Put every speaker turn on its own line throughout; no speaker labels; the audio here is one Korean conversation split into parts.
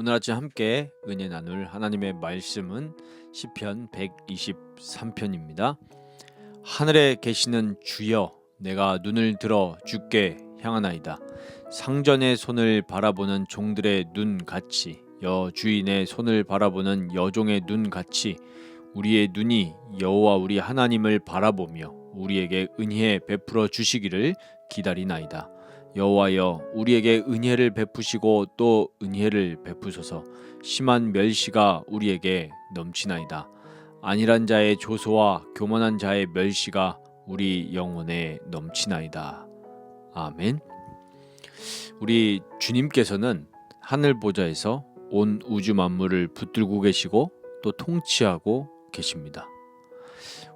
오늘 아침 함께 은혜 나눌 하나님의 말씀은 시편 123편입니다. 하늘에 계시는 주여 내가 눈을 들어 주께 향하나이다. 상전의 손을 바라보는 종들의 눈 같이 여 주인의 손을 바라보는 여종의 눈 같이 우리의 눈이 여호와 우리 하나님을 바라보며 우리에게 은혜 베풀어 주시기를 기다리나이다. 여호와여 우리에게 은혜를 베푸시고 또 은혜를 베푸소서. 심한 멸시가 우리에게 넘치나이다. 안일한 자의 조소와 교만한 자의 멸시가 우리 영혼에 넘치나이다. 아멘. 우리 주님께서는 하늘 보좌에서 온 우주 만물을 붙들고 계시고 또 통치하고 계십니다.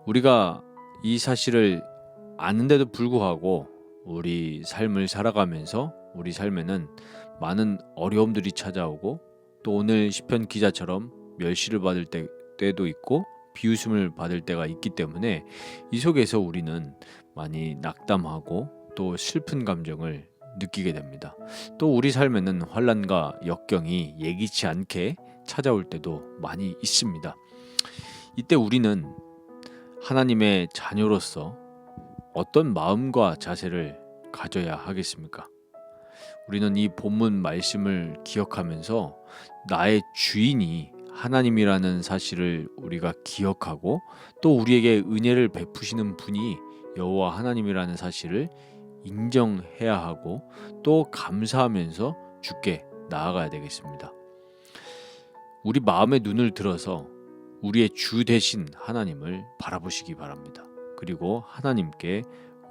우리가 이 사실을 아는데도 불구하고 우리 삶을 살아가면서 우리 삶에는 많은 어려움들이 찾아오고 또 오늘 시편 기자처럼 멸시를 받을 때, 때도 있고 비웃음을 받을 때가 있기 때문에 이 속에서 우리는 많이 낙담하고 또 슬픈 감정을 느끼게 됩니다. 또 우리 삶에는 환란과 역경이 예기치 않게 찾아올 때도 많이 있습니다. 이때 우리는 하나님의 자녀로서 어떤 마음과 자세를 가져야 하겠습니까? 우리는 이 본문 말씀을 기억하면서 나의 주인이 하나님이라는 사실을 우리가 기억하고 또 우리에게 은혜를 베푸시는 분이 여호와 하나님이라는 사실을 인정해야 하고 또 감사하면서 주께 나아가야 되겠습니다. 우리 마음의 눈을 들어서 우리의 주 대신 하나님을 바라보시기 바랍니다. 그리고 하나님께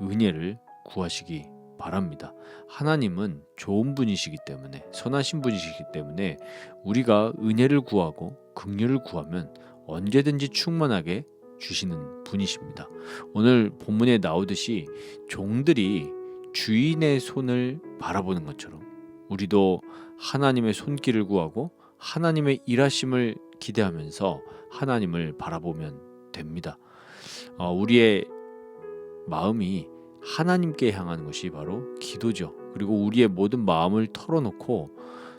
은혜를 구하시기 바랍니다. 하나님은 좋은 분이시기 때문에 선하신 분이시기 때문에 우리가 은혜를 구하고 긍휼을 구하면 언제든지 충만하게 주시는 분이십니다. 오늘 본문에 나오듯이 종들이 주인의 손을 바라보는 것처럼 우리도 하나님의 손길을 구하고 하나님의 일하심을 기대하면서 하나님을 바라보면 됩니다. 어, 우리의 마음이 하나님께 향하는 것이 바로 기도죠. 그리고 우리의 모든 마음을 털어놓고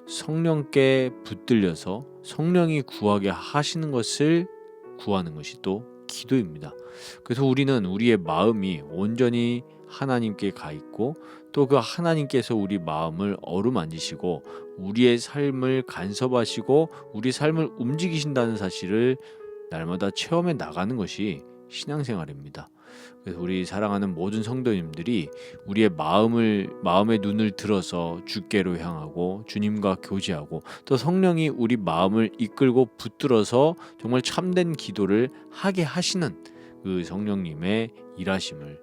성령께 붙들려서 성령이 구하게 하시는 것을 구하는 것이 또 기도입니다. 그래서 우리는 우리의 마음이 온전히 하나님께 가 있고 또 그 하나님께서 우리 마음을 어루만지시고 우리의 삶을 간섭하시고 우리 삶을 움직이신다는 사실을 날마다 체험해 나가는 것이 신앙생활입니다. 그래서 우리 사랑하는 모든 성도님들이 우리의 마음을 마음의 눈을 들어서 주께로 향하고 주님과 교제하고 또 성령이 우리 마음을 이끌고 붙들어서 정말 참된 기도를 하게 하시는 그 성령님의 일하심을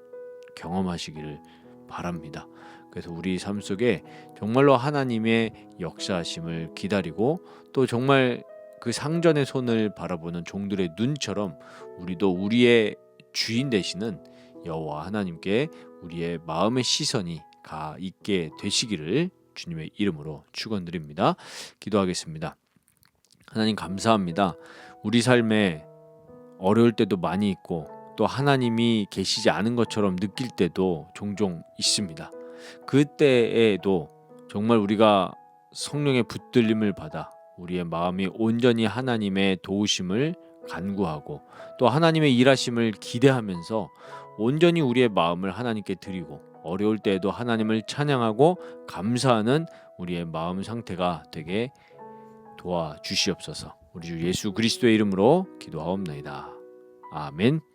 경험하시기를 바랍니다. 그래서 우리 삶 속에 정말로 하나님의 역사하심을 기다리고 또 정말 그 상전의 손을 바라보는 종들의 눈처럼 우리도 우리의 주인 되시는 여호와 하나님께 우리의 마음의 시선이 가 있게 되시기를 주님의 이름으로 축원드립니다. 기도하겠습니다. 하나님 감사합니다. 우리 삶에 어려울 때도 많이 있고 또 하나님이 계시지 않은 것처럼 느낄 때도 종종 있습니다. 그때에도 정말 우리가 성령의 붙들림을 받아 우리의 마음이 온전히 하나님의 도우심을 간구하고 또 하나님의 일하심을 기대하면서 온전히 우리의 마음을 하나님께 드리고 어려울 때에도 하나님을 찬양하고 감사하는 우리의 마음 상태가 되게 도와 주시옵소서. 우리 주 예수 그리스도의 이름으로 기도하옵나이다. 아멘.